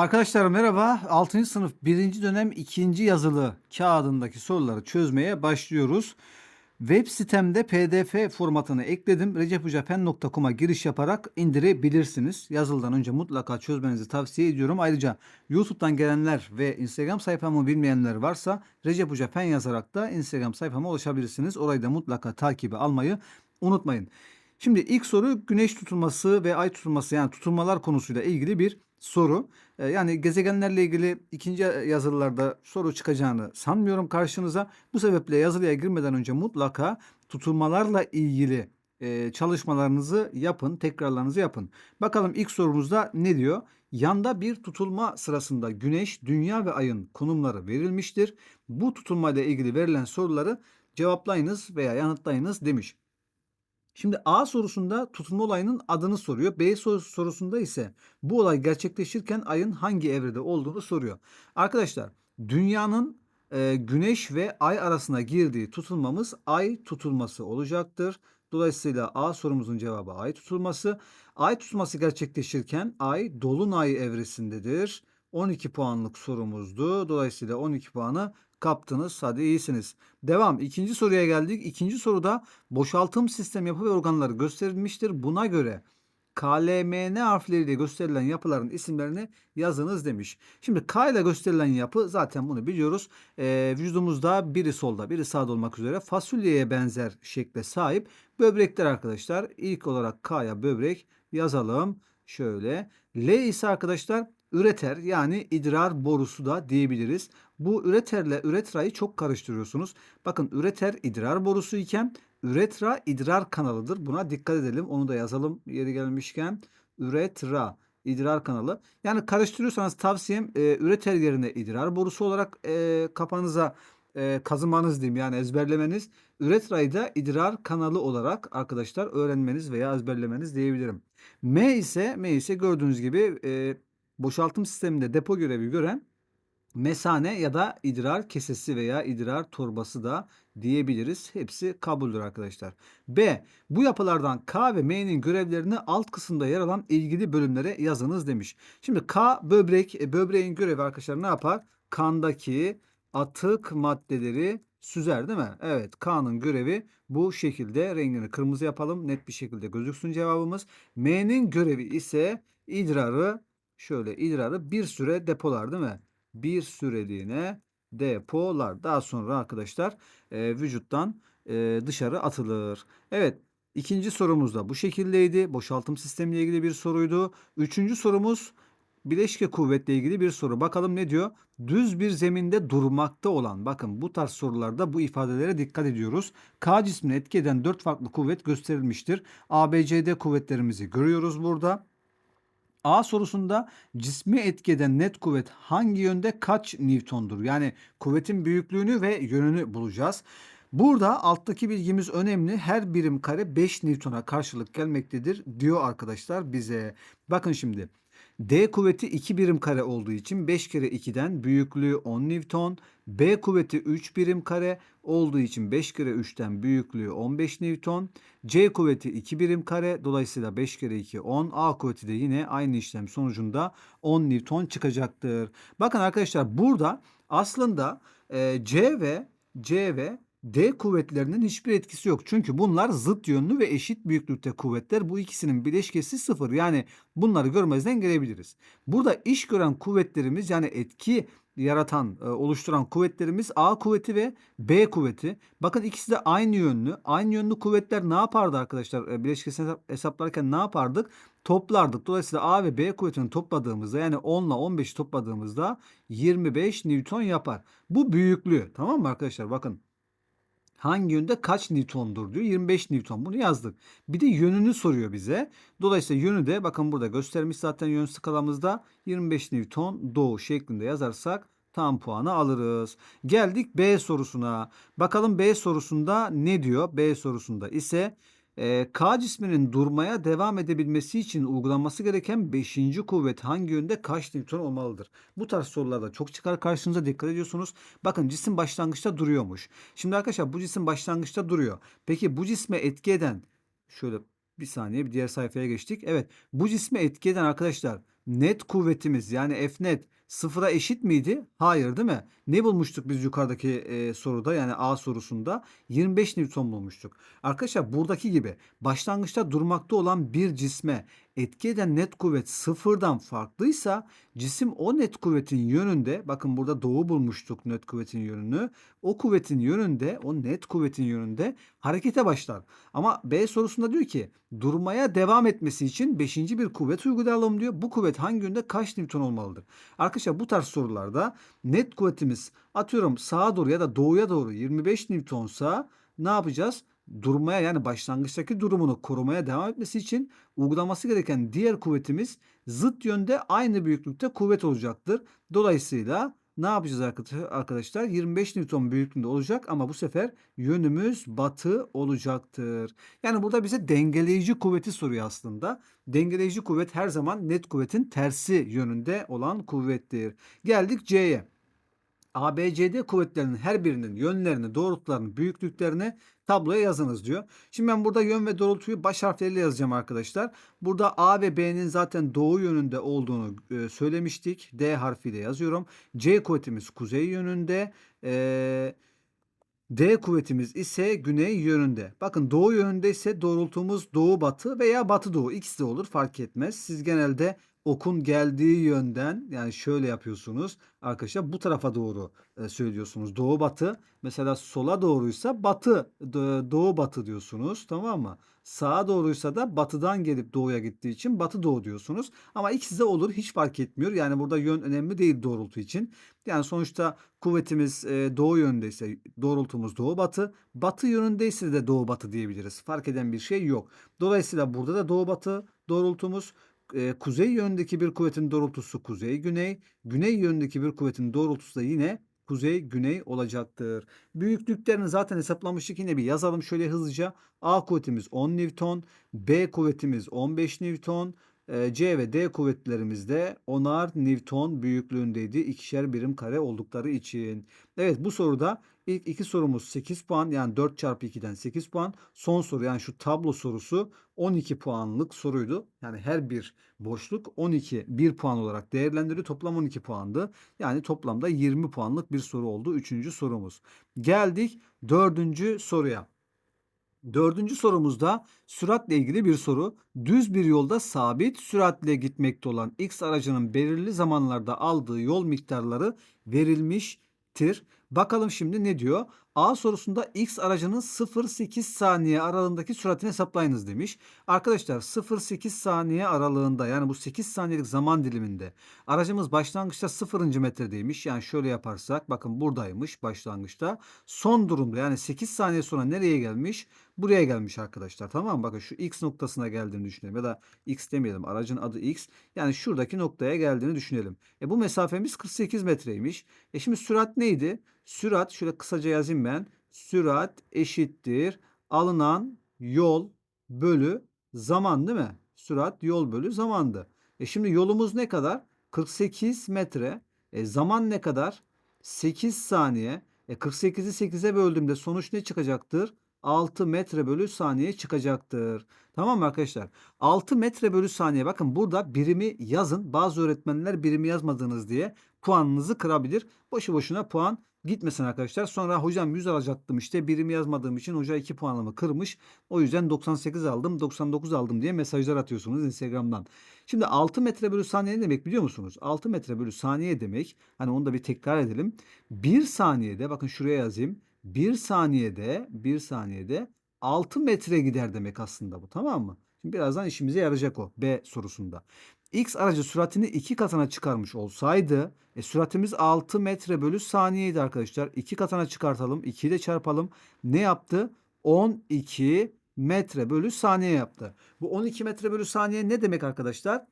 Arkadaşlar merhaba. 6. sınıf 1. dönem 2. yazılı kağıdındaki soruları çözmeye başlıyoruz. Web sitemde pdf formatını ekledim. recephocafen.com'a giriş yaparak indirebilirsiniz. Yazılıdan önce mutlaka çözmenizi tavsiye ediyorum. Ayrıca YouTube'dan gelenler ve Instagram sayfamı bilmeyenler varsa Recep Hoca Fen yazarak da Instagram sayfama ulaşabilirsiniz. Orayı da mutlaka takibi almayı unutmayın. Şimdi ilk soru güneş tutulması ve ay tutulması yani tutulmalar konusuyla ilgili bir soru. Ee, Yani gezegenlerle ilgili ikinci yazılılarda soru çıkacağını sanmıyorum karşınıza. Bu sebeple yazılıya girmeden önce mutlaka tutulmalarla ilgili e, çalışmalarınızı yapın, tekrarlarınızı yapın. Bakalım ilk sorumuzda ne diyor? Yanda bir tutulma sırasında Güneş, Dünya ve Ay'ın konumları verilmiştir. Bu tutulmayla ilgili verilen soruları cevaplayınız veya yanıtlayınız demiş. Şimdi A sorusunda tutulma olayının adını soruyor. B sor- sorusunda ise bu olay gerçekleşirken ayın hangi evrede olduğunu soruyor. Arkadaşlar dünyanın e, güneş ve ay arasına girdiği tutulmamız ay tutulması olacaktır. Dolayısıyla A sorumuzun cevabı ay tutulması. Ay tutulması gerçekleşirken ay dolunay evresindedir. 12 puanlık sorumuzdu. Dolayısıyla 12 puanı kaptınız. Hadi iyisiniz. Devam. İkinci soruya geldik. İkinci soruda boşaltım sistem yapı ve organları gösterilmiştir. Buna göre KLMN harfleriyle gösterilen yapıların isimlerini yazınız demiş. Şimdi K ile gösterilen yapı zaten bunu biliyoruz. Ee, vücudumuzda biri solda biri sağda olmak üzere fasulyeye benzer şekle sahip böbrekler arkadaşlar. İlk olarak K'ya böbrek yazalım. Şöyle. L ise arkadaşlar üreter yani idrar borusu da diyebiliriz. Bu üreterle üretrayı çok karıştırıyorsunuz. Bakın üreter idrar borusu iken üretra idrar kanalıdır. Buna dikkat edelim. Onu da yazalım yeri gelmişken. Üretra idrar kanalı. Yani karıştırıyorsanız tavsiyem e, üreter yerine idrar borusu olarak e, kafanıza e, kazımanız diyeyim yani ezberlemeniz. Üretrayı da idrar kanalı olarak arkadaşlar öğrenmeniz veya ezberlemeniz diyebilirim. M ise M ise gördüğünüz gibi e, boşaltım sisteminde depo görevi gören mesane ya da idrar kesesi veya idrar torbası da diyebiliriz. Hepsi kabuldür arkadaşlar. B. Bu yapılardan K ve M'nin görevlerini alt kısımda yer alan ilgili bölümlere yazınız demiş. Şimdi K böbrek, e, böbreğin görevi arkadaşlar ne yapar? Kandaki atık maddeleri süzer değil mi? Evet K'nın görevi bu şekilde rengini kırmızı yapalım. Net bir şekilde gözüksün cevabımız. M'nin görevi ise idrarı şöyle idrarı bir süre depolar değil mi? Bir süreliğine depolar. Daha sonra arkadaşlar e, vücuttan e, dışarı atılır. Evet ikinci sorumuz da bu şekildeydi. Boşaltım sistemiyle ilgili bir soruydu. Üçüncü sorumuz bileşke kuvvetle ilgili bir soru. Bakalım ne diyor? Düz bir zeminde durmakta olan. Bakın bu tarz sorularda bu ifadelere dikkat ediyoruz. K cismini etki eden dört farklı kuvvet gösterilmiştir. ABCD kuvvetlerimizi görüyoruz burada. A sorusunda cismi etki eden net kuvvet hangi yönde kaç Newton'dur? Yani kuvvetin büyüklüğünü ve yönünü bulacağız. Burada alttaki bilgimiz önemli. Her birim kare 5 Newton'a karşılık gelmektedir diyor arkadaşlar bize. Bakın şimdi. D kuvveti 2 birim kare olduğu için 5 kere 2'den büyüklüğü 10 Newton. B kuvveti 3 birim kare olduğu için 5 kere 3'ten büyüklüğü 15 Newton. C kuvveti 2 birim kare dolayısıyla 5 kere 2 10. A kuvveti de yine aynı işlem sonucunda 10 Newton çıkacaktır. Bakın arkadaşlar burada aslında C ve C ve D kuvvetlerinin hiçbir etkisi yok. Çünkü bunlar zıt yönlü ve eşit büyüklükte kuvvetler. Bu ikisinin bileşkesi sıfır. Yani bunları görmezden gelebiliriz. Burada iş gören kuvvetlerimiz yani etki yaratan, e, oluşturan kuvvetlerimiz A kuvveti ve B kuvveti. Bakın ikisi de aynı yönlü. Aynı yönlü kuvvetler ne yapardı arkadaşlar? E, Bileşkesini hesap- hesaplarken ne yapardık? Toplardık. Dolayısıyla A ve B kuvvetini topladığımızda yani 10 ile 15'i topladığımızda 25 Newton yapar. Bu büyüklüğü. Tamam mı arkadaşlar? Bakın. Hangi yönde kaç Newton'dur diyor. 25 Newton. Bunu yazdık. Bir de yönünü soruyor bize. Dolayısıyla yönü de bakın burada göstermiş zaten yön skalamızda 25 Newton doğu şeklinde yazarsak tam puanı alırız. Geldik B sorusuna. Bakalım B sorusunda ne diyor? B sorusunda ise e, K cisminin durmaya devam edebilmesi için uygulanması gereken 5. kuvvet hangi yönde kaç Newton olmalıdır? Bu tarz sorularda çok çıkar karşınıza dikkat ediyorsunuz. Bakın cisim başlangıçta duruyormuş. Şimdi arkadaşlar bu cisim başlangıçta duruyor. Peki bu cisme etki eden şöyle bir saniye bir diğer sayfaya geçtik. Evet bu cisme etki eden arkadaşlar net kuvvetimiz yani F net sıfıra eşit miydi? Hayır değil mi? Ne bulmuştuk biz yukarıdaki e, soruda yani A sorusunda? 25 Newton bulmuştuk. Arkadaşlar buradaki gibi başlangıçta durmakta olan bir cisme etki eden net kuvvet sıfırdan farklıysa cisim o net kuvvetin yönünde bakın burada doğu bulmuştuk net kuvvetin yönünü. O kuvvetin yönünde o net kuvvetin yönünde harekete başlar. Ama B sorusunda diyor ki durmaya devam etmesi için 5. bir kuvvet uygulayalım diyor. Bu kuvvet hangi yönde kaç Newton olmalıdır? Arkadaşlar bu tarz sorularda net kuvvetimiz atıyorum sağa doğru ya da doğuya doğru 25 Newtonsa ne yapacağız? Durmaya yani başlangıçtaki durumunu korumaya devam etmesi için uygulaması gereken diğer kuvvetimiz zıt yönde aynı büyüklükte kuvvet olacaktır. Dolayısıyla ne yapacağız arkadaşlar? 25 Newton büyüklüğünde olacak ama bu sefer yönümüz batı olacaktır. Yani burada bize dengeleyici kuvveti soruyor aslında. Dengeleyici kuvvet her zaman net kuvvetin tersi yönünde olan kuvvettir. Geldik C'ye. ABCD kuvvetlerinin her birinin yönlerini, doğrultularını, büyüklüklerini tabloya yazınız diyor. Şimdi ben burada yön ve doğrultuyu baş harfleriyle yazacağım arkadaşlar. Burada A ve B'nin zaten doğu yönünde olduğunu e, söylemiştik. D harfiyle yazıyorum. C kuvvetimiz kuzey yönünde. Eee D kuvvetimiz ise güney yönünde. Bakın doğu yönünde ise doğrultumuz doğu batı veya batı doğu ikisi de olur fark etmez. Siz genelde okun geldiği yönden yani şöyle yapıyorsunuz arkadaşlar bu tarafa doğru e, söylüyorsunuz. Doğu batı mesela sola doğruysa batı doğu batı diyorsunuz tamam mı? Sağa doğruysa da batıdan gelip doğuya gittiği için batı doğu diyorsunuz. Ama ikisi de olur hiç fark etmiyor. Yani burada yön önemli değil doğrultu için. Yani sonuçta kuvvetimiz e, doğu yönündeyse doğrultumuz doğu batı. Batı yönündeyse de doğu batı diyebiliriz. Fark eden bir şey yok. Dolayısıyla burada da doğu batı doğrultumuz e, kuzey yönündeki bir kuvvetin doğrultusu kuzey güney. Güney yönündeki bir kuvvetin doğrultusu da yine kuzey güney olacaktır. Büyüklüklerini zaten hesaplamıştık. Yine bir yazalım şöyle hızlıca. A kuvvetimiz 10 Newton, B kuvvetimiz 15 Newton, C ve D kuvvetlerimiz de 10'ar Newton büyüklüğündeydi. ikişer birim kare oldukları için. Evet bu soruda ilk iki sorumuz 8 puan yani 4 çarpı 2'den 8 puan. Son soru yani şu tablo sorusu 12 puanlık soruydu. Yani her bir boşluk 12 1 puan olarak değerlendiriliyor. Toplam 12 puandı. Yani toplamda 20 puanlık bir soru oldu. Üçüncü sorumuz. Geldik dördüncü soruya. Dördüncü sorumuzda süratle ilgili bir soru. Düz bir yolda sabit süratle gitmekte olan X aracının belirli zamanlarda aldığı yol miktarları verilmiştir. Bakalım şimdi ne diyor? A sorusunda X aracının 0-8 saniye aralığındaki süratini hesaplayınız demiş. Arkadaşlar 0-8 saniye aralığında yani bu 8 saniyelik zaman diliminde aracımız başlangıçta 0. metredeymiş. Yani şöyle yaparsak bakın buradaymış başlangıçta. Son durumda yani 8 saniye sonra nereye gelmiş? Buraya gelmiş arkadaşlar tamam mı? Bakın şu X noktasına geldiğini düşünelim ya da X demeyelim aracın adı X. Yani şuradaki noktaya geldiğini düşünelim. E bu mesafemiz 48 metreymiş. E şimdi sürat neydi? Sürat şöyle kısaca yazayım ben. Sürat eşittir alınan yol bölü zaman değil mi? Sürat yol bölü zamandı. E şimdi yolumuz ne kadar? 48 metre. E zaman ne kadar? 8 saniye. E 48'i 8'e böldüğümde sonuç ne çıkacaktır? 6 metre bölü saniye çıkacaktır. Tamam mı arkadaşlar? 6 metre bölü saniye. Bakın burada birimi yazın. Bazı öğretmenler birimi yazmadınız diye puanınızı kırabilir. Boşu boşuna puan gitmesin arkadaşlar. Sonra hocam 100 alacaktım işte birimi yazmadığım için hoca 2 puanımı kırmış. O yüzden 98 aldım 99 aldım diye mesajlar atıyorsunuz Instagram'dan. Şimdi 6 metre bölü saniye ne demek biliyor musunuz? 6 metre bölü saniye demek hani onu da bir tekrar edelim. 1 saniyede bakın şuraya yazayım. 1 saniyede 1 saniyede 6 metre gider demek aslında bu tamam mı? Şimdi birazdan işimize yarayacak o B sorusunda. X aracı süratini iki katına çıkarmış olsaydı e, süratimiz 6 metre bölü saniyeydi arkadaşlar. İki katına çıkartalım. 2 ile çarpalım. Ne yaptı? 12 metre bölü saniye yaptı. Bu 12 metre bölü saniye ne demek arkadaşlar?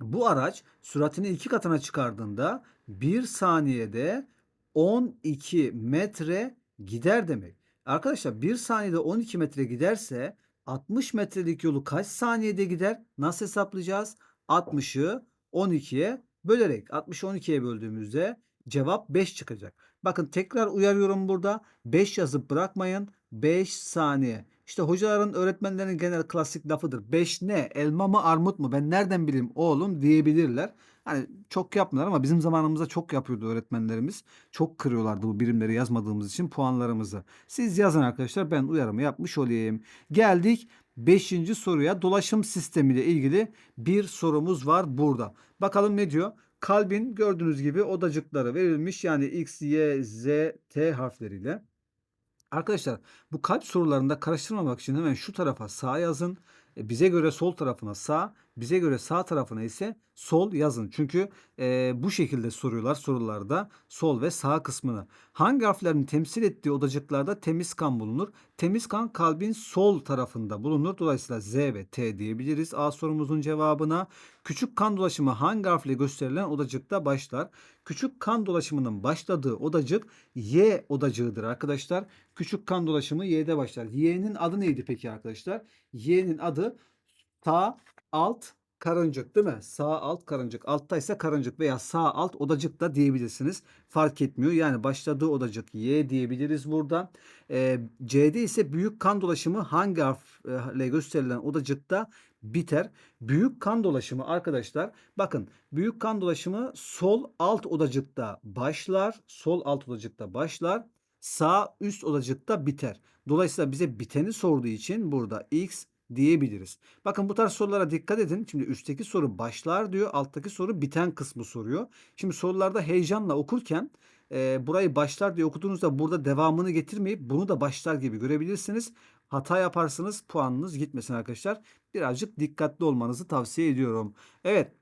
Bu araç süratini iki katına çıkardığında 1 saniyede 12 metre gider demek. Arkadaşlar 1 saniyede 12 metre giderse 60 metrelik yolu kaç saniyede gider? Nasıl hesaplayacağız? 60'ı 12'ye bölerek 60'ı 12'ye böldüğümüzde cevap 5 çıkacak. Bakın tekrar uyarıyorum burada. 5 yazıp bırakmayın. 5 saniye. İşte hocaların, öğretmenlerin genel klasik lafıdır. 5 ne? Elma mı, armut mu? Ben nereden bileyim oğlum diyebilirler. Hani çok yapmıyorlar ama bizim zamanımızda çok yapıyordu öğretmenlerimiz. Çok kırıyorlardı bu birimleri yazmadığımız için puanlarımızı. Siz yazın arkadaşlar ben uyarımı yapmış olayım. Geldik 5. soruya. Dolaşım sistemiyle ilgili bir sorumuz var burada. Bakalım ne diyor? Kalbin gördüğünüz gibi odacıkları verilmiş. Yani X, Y, Z, T harfleriyle. Arkadaşlar bu kalp sorularında karıştırmamak için hemen şu tarafa sağ yazın. Bize göre sol tarafına sağ, bize göre sağ tarafına ise sol yazın. Çünkü e, bu şekilde soruyorlar sorularda sol ve sağ kısmını. Hangi harflerin temsil ettiği odacıklarda temiz kan bulunur? Temiz kan kalbin sol tarafında bulunur. Dolayısıyla Z ve T diyebiliriz A sorumuzun cevabına. Küçük kan dolaşımı hangi harfle gösterilen odacıkta başlar? Küçük kan dolaşımının başladığı odacık Y odacığıdır arkadaşlar. Küçük kan dolaşımı Y'de başlar. Y'nin adı neydi peki arkadaşlar? Y'nin adı sağ alt karıncık değil mi? Sağ alt karıncık. Altta ise karıncık veya sağ alt odacık da diyebilirsiniz. Fark etmiyor. Yani başladığı odacık Y diyebiliriz burada. Ee, C'de ise büyük kan dolaşımı hangi harfle gösterilen odacıkta biter? Büyük kan dolaşımı arkadaşlar bakın büyük kan dolaşımı sol alt odacıkta başlar. Sol alt odacıkta başlar. Sağ üst odacıkta biter. Dolayısıyla bize biteni sorduğu için burada X diyebiliriz. Bakın bu tarz sorulara dikkat edin. Şimdi üstteki soru başlar diyor. Alttaki soru biten kısmı soruyor. Şimdi sorularda heyecanla okurken e, burayı başlar diye okuduğunuzda burada devamını getirmeyip bunu da başlar gibi görebilirsiniz. Hata yaparsınız puanınız gitmesin arkadaşlar. Birazcık dikkatli olmanızı tavsiye ediyorum. Evet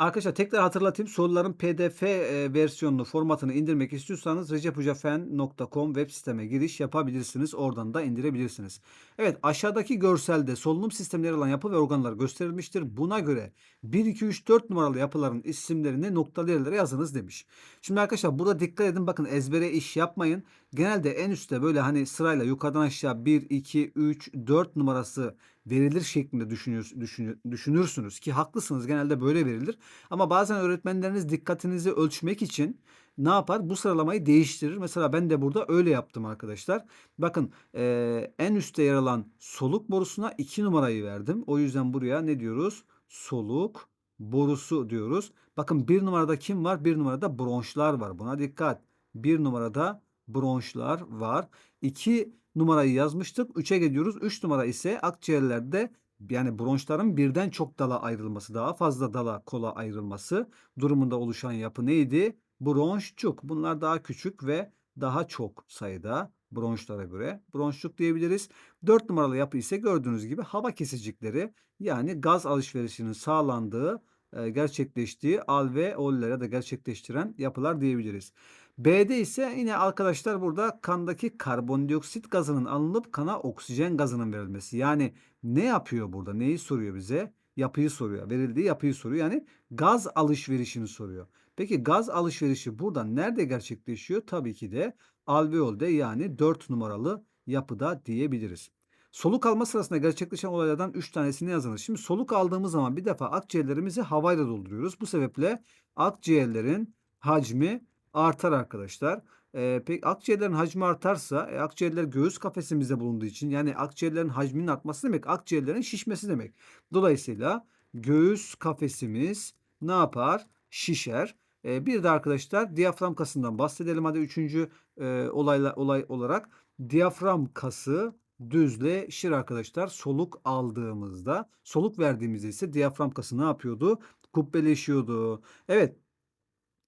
Arkadaşlar tekrar hatırlatayım. Soruların PDF e, versiyonunu, formatını indirmek istiyorsanız recephocafen.com web siteme giriş yapabilirsiniz. Oradan da indirebilirsiniz. Evet aşağıdaki görselde solunum sistemleri olan yapı ve organlar gösterilmiştir. Buna göre 1, 2, 3, 4 numaralı yapıların isimlerini noktalı yerlere yazınız demiş. Şimdi arkadaşlar burada dikkat edin. Bakın ezbere iş yapmayın. Genelde en üstte böyle hani sırayla yukarıdan aşağı 1, 2, 3, 4 numarası verilir şeklinde düşünür, düşünür, düşünürsünüz ki haklısınız genelde böyle verilir. Ama bazen öğretmenleriniz dikkatinizi ölçmek için ne yapar? Bu sıralamayı değiştirir. Mesela ben de burada öyle yaptım arkadaşlar. Bakın e, en üstte yer alan soluk borusuna 2 numarayı verdim. O yüzden buraya ne diyoruz? Soluk borusu diyoruz. Bakın bir numarada kim var? Bir numarada bronşlar var. Buna dikkat. Bir numarada bronşlar var. 2 numarayı yazmıştık. 3'e gidiyoruz. 3 numara ise akciğerlerde yani bronşların birden çok dala ayrılması, daha fazla dala kola ayrılması durumunda oluşan yapı neydi? Bronşçuk. Bunlar daha küçük ve daha çok sayıda bronşlara göre bronşçuk diyebiliriz. 4 numaralı yapı ise gördüğünüz gibi hava kesicikleri yani gaz alışverişinin sağlandığı e, gerçekleştiği alveollere de gerçekleştiren yapılar diyebiliriz. B'de ise yine arkadaşlar burada kandaki karbondioksit gazının alınıp kana oksijen gazının verilmesi. Yani ne yapıyor burada? Neyi soruyor bize? Yapıyı soruyor. Verildiği yapıyı soruyor. Yani gaz alışverişini soruyor. Peki gaz alışverişi burada nerede gerçekleşiyor? Tabii ki de alveolde yani 4 numaralı yapıda diyebiliriz. Soluk alma sırasında gerçekleşen olaylardan 3 tanesini yazınız. Şimdi soluk aldığımız zaman bir defa akciğerlerimizi havayla dolduruyoruz. Bu sebeple akciğerlerin hacmi artar arkadaşlar. E, peki akciğerlerin hacmi artarsa e, akciğerler göğüs kafesimizde bulunduğu için yani akciğerlerin hacminin artması demek akciğerlerin şişmesi demek. Dolayısıyla göğüs kafesimiz ne yapar? Şişer. E, bir de arkadaşlar diyafram kasından bahsedelim. Hadi üçüncü e, olayla, olay olarak diyafram kası düzleşir arkadaşlar. Soluk aldığımızda, soluk verdiğimizde ise diyafram kası ne yapıyordu? Kubbeleşiyordu. Evet.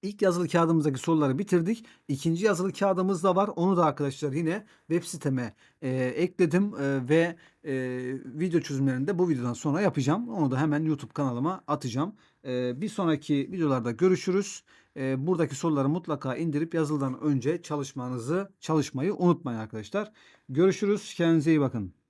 İlk yazılı kağıdımızdaki soruları bitirdik. İkinci yazılı kağıdımız da var. Onu da arkadaşlar yine web siteme e, ekledim e, ve e, video çözümlerini de bu videodan sonra yapacağım. Onu da hemen YouTube kanalıma atacağım. E, bir sonraki videolarda görüşürüz. E, buradaki soruları mutlaka indirip yazılıdan önce çalışmanızı çalışmayı unutmayın arkadaşlar. Görüşürüz. Kendinize iyi bakın.